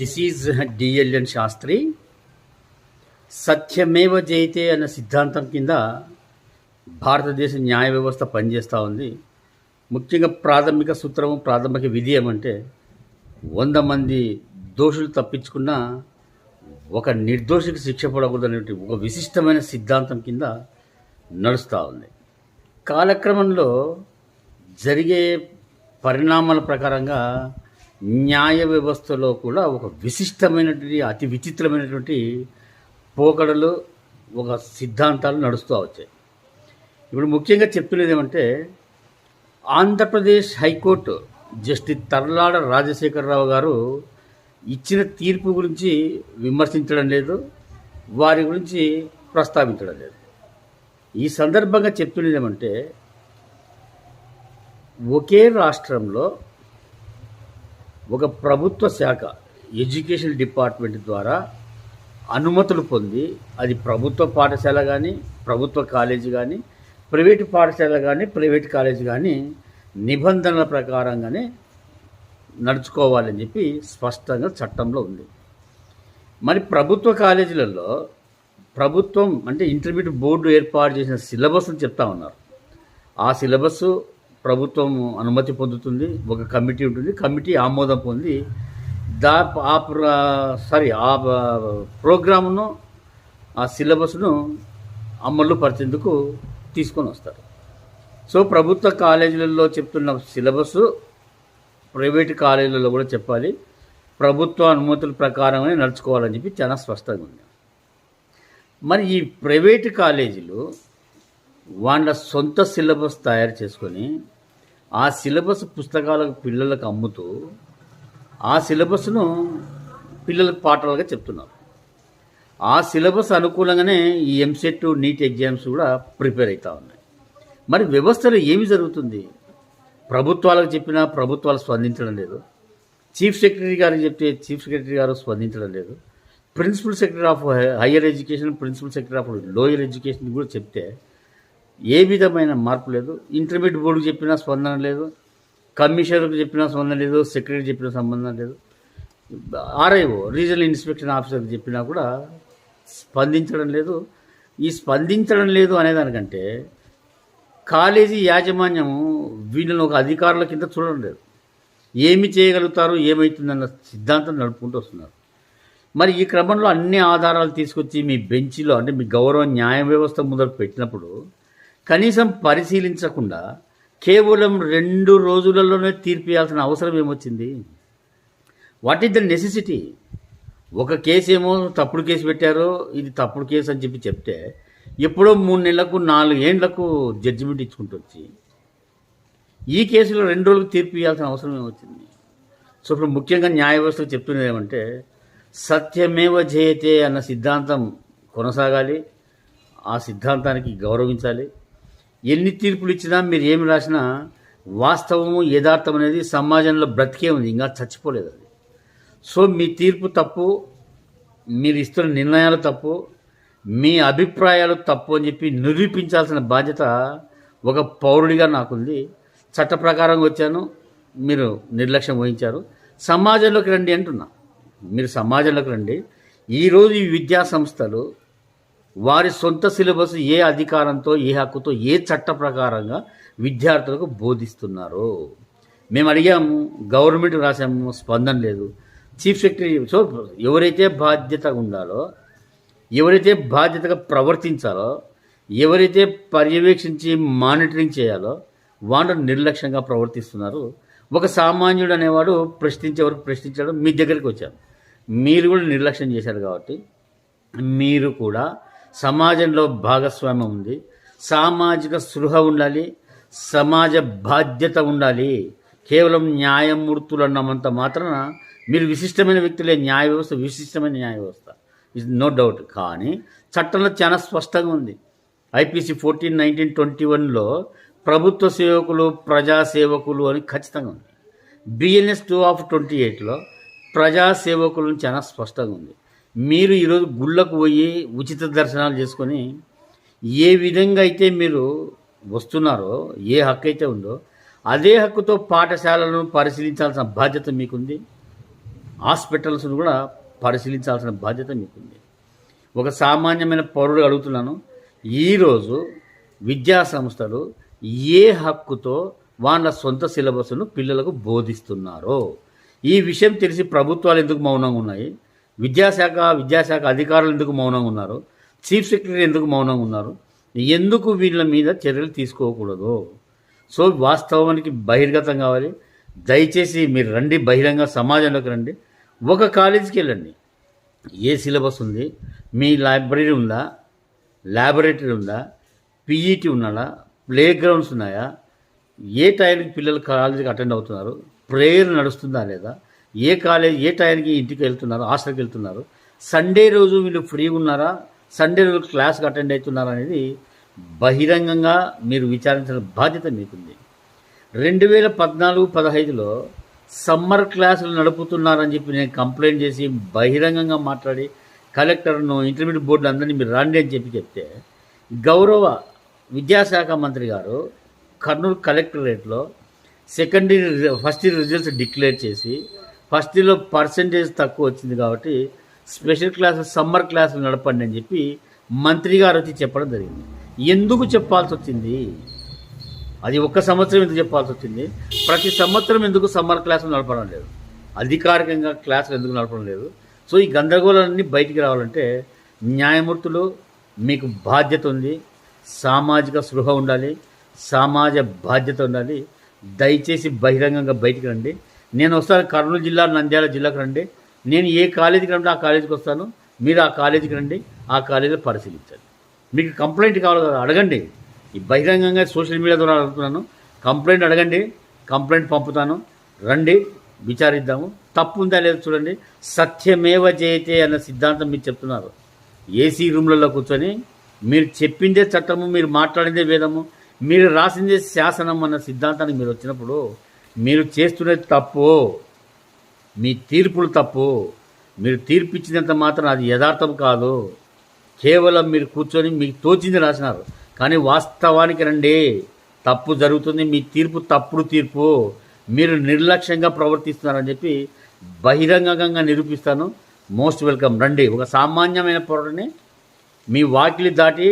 This is డిఎల్ఎన్ Sastry సత్యమేవ జయితే అన్న సిద్ధాంతం కింద భారతదేశ న్యాయ వ్యవస్థ పనిచేస్తూ ఉంది. ముఖ్యంగా ప్రాథమిక సూత్రము ప్రాథమిక విధి ఏమంటే వంద మంది దోషులు తప్పించుకున్న ఒక నిర్దోషికి శిక్ష పడకూడదనే ఒక విశిష్టమైన సిద్ధాంతం కింద నడుస్తూ ఉంది. కాలక్రమంలో జరిగే పరిణామాల ప్రకారంగా న్యాయ వ్యవస్థలో కూడా ఒక విశిష్టమైనటువంటి అతి విచిత్రమైనటువంటి పోకడలు ఒక సిద్ధాంతాలు నడుస్తూ వచ్చాయి. ఇప్పుడు ముఖ్యంగా చెప్తున్నది ఏమంటే Andhra Pradesh high court justice Tarlada Rajasekhara Rao గారు ఇచ్చిన తీర్పు గురించి విమర్శించడం లేదు వారి గురించి ప్రస్తావించడం లేదు. ఈ సందర్భంగా చెప్తున్నది ఏమంటే ఒకే రాష్ట్రంలో ఒక ప్రభుత్వ శాఖ ఎడ్యుకేషన్ డిపార్ట్మెంట్ ద్వారా అనుమతులు పొంది అది ప్రభుత్వ పాఠశాల కానీ ప్రభుత్వ కాలేజీ కానీ ప్రైవేటు పాఠశాల కానీ ప్రైవేట్ కాలేజీ కానీ నిబంధనల ప్రకారంగానే నడుచుకోవాలని చెప్పి స్పష్టంగా చట్టంలో ఉంది. మరి ప్రభుత్వ కాలేజీలలో ప్రభుత్వం అంటే ఇంటర్మీడియట్ బోర్డు ఏర్పాటు చేసిన సిలబస్ని చెప్తా ఉన్నారు. ఆ సిలబస్ ప్రభుత్వం అనుమతి పొందుతుంది ఒక కమిటీ ఉంటుంది. కమిటీ ఆమోదం పొంది దా ఆ సారీ ఆ ప్రోగ్రామ్ను ఆ సిలబస్ను అమలు పరిచేందుకు తీసుకొని వస్తారు. సో ప్రభుత్వ కాలేజీలలో చెప్తున్న సిలబస్ ప్రైవేట్ కాలేజీలలో కూడా చెప్పాలి. ప్రభుత్వ అనుమతుల ప్రకారమే నడుచుకోవాలని చెప్పి చాలా స్పష్టంగా ఉంది. మరి ఈ ప్రైవేట్ కాలేజీలు వాళ్ళ సొంత సిలబస్ తయారు చేసుకొని ఆ సిలబస్ పుస్తకాలకు పిల్లలకు అమ్ముతూ ఆ సిలబస్ను పిల్లలకు పాఠాలుగా చెప్తున్నారు. ఆ సిలబస్ అనుకూలంగానే ఈ ఎంసెట్ నీట్ ఎగ్జామ్స్ కూడా ప్రిపేర్ అవుతూ ఉన్నాయి. మరి వ్యవస్థలో ఏమి జరుగుతుంది? ప్రభుత్వాలకు చెప్పినా ప్రభుత్వాలు స్పందించడం లేదు. చీఫ్ సెక్రటరీ గారికి చెప్తే చీఫ్ సెక్రటరీ గారు స్పందించడం లేదు. Principal secretary of higher education principal secretary of lower education కూడా చెప్తే ఏ విధమైన మార్పు లేదు. ఇంటర్మీడియట్ బోర్డుకు చెప్పినా స్పందన లేదు. కమిషనర్కు చెప్పినా స్పందన లేదు. సెక్రటరీ చెప్పిన సంబంధం లేదు. ఆర్ఐఓ రీజనల్ ఇన్స్పెక్షన్ ఆఫీసర్కి చెప్పినా కూడా స్పందించడం లేదు. ఈ స్పందించడం లేదు అనేదానికంటే కాలేజీ యాజమాన్యం వీళ్ళని ఒక అధికారుల కింద చూడడం లేదు. ఏమి చేయగలుగుతారు ఏమవుతుందన్న సిద్ధాంతం నడుపుకుంటూ వస్తున్నారు. మరి ఈ క్రమంలో అన్ని ఆధారాలు తీసుకొచ్చి మీ బెంచ్లో అంటే మీ గౌరవ న్యాయ వ్యవస్థ ముందర పెట్టినప్పుడు కనీసం పరిశీలించకుండా కేవలం రెండు రోజులలోనే తీర్పియాల్సిన అవసరం ఏమొచ్చింది? వాట్ ఈస్ ద నెసెసిటీ ఒక కేసు ఏమో తప్పుడు కేసు పెట్టారో ఇది తప్పుడు కేసు అని చెప్పి చెప్తే ఎప్పుడో మూడు నెలలకు నాలుగు ఏండ్లకు జడ్జిమెంట్ ఇచ్చుకుంటూ వచ్చి ఈ కేసులో రెండు రోజులకు తీర్పు ఇవ్వాల్సిన అవసరం ఏమొచ్చింది? సో ఇప్పుడు ముఖ్యంగా న్యాయ వ్యవస్థకు చెప్తున్నది ఏమంటే సత్యమేవ జయతే అన్న సిద్ధాంతం కొనసాగాలి ఆ సిద్ధాంతానికి గౌరవించాలి ఎన్ని తీర్పులు ఇచ్చినా మీరు ఏమి రాసినా వాస్తవము యథార్థం అనేది సమాజంలో బ్రతికే ఉంది. ఇంకా చచ్చిపోలేదు అది. సో మీ తీర్పు తప్పు మీరు ఇస్తున్న నిర్ణయాలు తప్పు మీ అభిప్రాయాలు తప్పు అని చెప్పి నిరూపించాల్సిన బాధ్యత ఒక పౌరుడిగా నాకుంది. చట్ట ప్రకారం వచ్చాను మీరు నిర్లక్ష్యం వహించారు. సమాజంలోకి రండి అంటున్నా. మీరు సమాజంలోకి రండి. ఈరోజు ఈ విద్యా సంస్థలు వారి సొంత సిలబస్ ఏ అధికారంతో ఏ హక్కుతో ఏ చట్ట ప్రకారంగా విద్యార్థులకు బోధిస్తున్నారు? మేము అడిగాము గవర్నమెంట్ రాసాము స్పందన లేదు. చీఫ్ సెక్రటరీ సో ఎవరైతే బాధ్యత ఉండాలో ఎవరైతే బాధ్యతగా ప్రవర్తించాలో ఎవరైతే పర్యవేక్షించి మానిటరింగ్ చేయాలో వాళ్ళు నిర్లక్ష్యంగా ప్రవర్తిస్తున్నారు. ఒక సామాన్యుడు అనేవాడు ప్రశ్నించే వరకు ప్రశ్నించడం మీ దగ్గరికి వచ్చాను మీరు కూడా నిర్లక్ష్యం చేశారు కాబట్టి మీరు కూడా సమాజంలో భాగస్వామ్యం ఉంది. సామాజిక స్పృహ ఉండాలి. సమాజ బాధ్యత ఉండాలి. కేవలం న్యాయమూర్తులు అన్నమంత మాత్రాన మీరు విశిష్టమైన వ్యక్తులే న్యాయ వ్యవస్థ విశిష్టమైన న్యాయ వ్యవస్థ. ఇస్ నో డౌట్ కానీ చట్టంలో చాలా స్పష్టంగా ఉంది. ఐపీసీ ఫోర్టీన్ నైన్టీన్ ట్వంటీ వన్లో ప్రభుత్వ సేవకులు ప్రజాసేవకులు అని ఖచ్చితంగా ఉంది. బిఎన్ఎస్ టూ ఆఫ్ ట్వంటీ ఎయిట్లో ప్రజాసేవకులు చాలా స్పష్టంగా ఉంది. మీరు ఈరోజు గుళ్ళకు పోయి ఉచిత దర్శనాలు చేసుకొని ఏ విధంగా అయితే మీరు వస్తున్నారో ఏ హక్కు అయితే ఉందో అదే హక్కుతో పాఠశాలను పరిశీలించాల్సిన బాధ్యత మీకుంది. హాస్పిటల్స్ను కూడా పరిశీలించాల్సిన బాధ్యత మీకుంది. ఒక సామాన్యమైన పౌరుడు అడుగుతున్నాను. ఈరోజు విద్యా సంస్థలు ఏ హక్కుతో వాళ్ళ సొంత సిలబస్ను పిల్లలకు బోధిస్తున్నారో. ఈ విషయం తెలిసి ప్రభుత్వాలు ఎందుకు మౌనంగా ఉన్నాయి? విద్యాశాఖ విద్యాశాఖ అధికారులు ఎందుకు మౌనంగా ఉన్నారు? చీఫ్ సెక్రటరీ ఎందుకు మౌనంగా ఉన్నారు? ఎందుకు వీళ్ళ మీద చర్యలు తీసుకోకూడదు? సో వాస్తవానికి బహిర్గతం కావాలి. దయచేసి మీరు రండి బహిరంగ సమాజంలోకి రండి. ఒక కాలేజీకి వెళ్ళండి. ఏ సిలబస్ ఉంది? మీ లైబ్రరీ ఉందా? ల్యాబొరేటరీ ఉందా? పీఈటీ ఉన్నాడా? ప్లే గ్రౌండ్స్ ఉన్నాయా? ఏ టైంకి పిల్లలు కాలేజీకి అటెండ్ అవుతున్నారు? ప్రేయర్ నడుస్తుందా లేదా? ఏ కాలేజ్ ఏ టైంకి ఇంటికి వెళ్తున్నారు హాస్టల్కి వెళ్తున్నారు సండే రోజు వీళ్ళు ఫ్రీగా ఉన్నారా సండే రోజు క్లాస్కి అటెండ్ అవుతున్నారా అనేది బహిరంగంగా మీరు విచారించిన బాధ్యత మీకుంది. రెండు వేల పద్నాలుగు పదహైదులో సమ్మర్ క్లాసులు నడుపుతున్నారని చెప్పి నేను కంప్లైంట్ చేసి బహిరంగంగా మాట్లాడి కలెక్టర్ను ఇంటర్మీడియట్ బోర్డును అందరినీ మీరు రండి అని చెప్పి చెప్తే గౌరవ విద్యాశాఖ మంత్రి గారు కర్నూలు కలెక్టరేట్లో second year first year results declare చేసి ఫస్ట్ ఇయర్లో పర్సంటేజ్ తక్కువ వచ్చింది కాబట్టి స్పెషల్ క్లాసులు సమ్మర్ క్లాసులు నడపండి అని చెప్పి మంత్రి గారు వచ్చి చెప్పడం జరిగింది. ఎందుకు చెప్పాల్సి వచ్చింది? అది ఒక్క సంవత్సరం ఎందుకు చెప్పాల్సి వచ్చింది? ప్రతి సంవత్సరం ఎందుకు సమ్మర్ క్లాసులు నడపడం లేదు? అధికారికంగా క్లాసులు ఎందుకు నడపడం లేదు? సో ఈ గందరగోళాలన్నీ బయటికి రావాలంటే న్యాయమూర్తులు మీకు బాధ్యత ఉంది. సామాజిక స్పృహ ఉండాలి. సమాజ బాధ్యత ఉండాలి. దయచేసి బహిరంగంగా బయటికి రండి. నేను వస్తాను కర్నూలు జిల్లా నంద్యాల జిల్లాకు రండి. నేను ఏ కాలేజీకి రండి ఆ కాలేజీకి వస్తాను. మీరు ఆ కాలేజీకి రండి ఆ కాలేజీలో పరిశీలించండి. మీకు కంప్లైంట్ కావాలి కదా అడగండి. ఈ బహిరంగంగా సోషల్ మీడియా ద్వారా అడుగుతున్నాను. కంప్లైంట్ అడగండి కంప్లైంట్ పంపుతాను. రండి విచారిద్దాము. తప్పు ఉందా లేదా చూడండి. సత్యమేవ జయతే అన్న సిద్ధాంతం మీరు చెప్తున్నారు. ఏసీ రూమ్లలో కూర్చొని మీరు చెప్పిందే చట్టము మీరు మాట్లాడిందే వేదము మీరు రాసిందే శాసనం అన్న సిద్ధాంతానికి మీరు వచ్చినప్పుడు మీరు చేస్తున్నది తప్పు మీ తీర్పులు తప్పు మీరు తీర్పు ఇచ్చినంత మాత్రం అది యథార్థం కాదు. కేవలం మీరు కూర్చొని మీకు తోచింది రాసినారు. కానీ వాస్తవానికి రండి తప్పు జరుగుతుంది మీ తీర్పు తప్పుడు తీర్పు మీరు నిర్లక్ష్యంగా ప్రవర్తిస్తున్నారని చెప్పి బహిరంగంగా నిరూపిస్తాను. Most welcome. రండి ఒక సామాన్యమైన పౌరుడిని మీ వాకిలి దాటి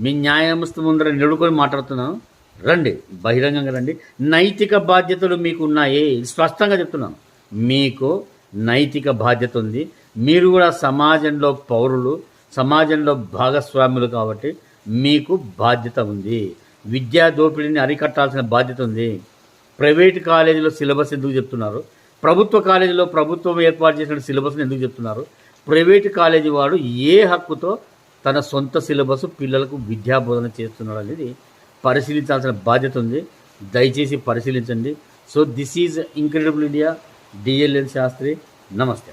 మీ న్యాయమస్తు ముందర నిలుకొని మాట్లాడుతున్నాను. రండి బహిరంగంగా రండి. నైతిక బాధ్యతలు మీకు ఉన్నాయి స్పష్టంగా చెప్తున్నాను. మీకు నైతిక బాధ్యత ఉంది. మీరు కూడా సమాజంలో పౌరులు సమాజంలో భాగస్వాములు కాబట్టి మీకు బాధ్యత ఉంది. విద్యా దోపిడీని అరికట్టాల్సిన బాధ్యత ఉంది. ప్రైవేట్ కాలేజీలో సిలబస్ ఎందుకు చెప్తున్నారు? ప్రభుత్వ కాలేజీలో ప్రభుత్వం ఏర్పాటు చేసిన సిలబస్ని ఎందుకు చెప్తున్నారు? ప్రైవేట్ కాలేజీ వాడు ఏ హక్కుతో తన సొంత సిలబస్ పిల్లలకు విద్యాబోధన చేస్తున్నాడు అనేది పరిశీలించాల్సిన బాధ్యత ఉంది. దయచేసి పరిశీలించండి. So this is incredible India DLN Shastri. నమస్తే.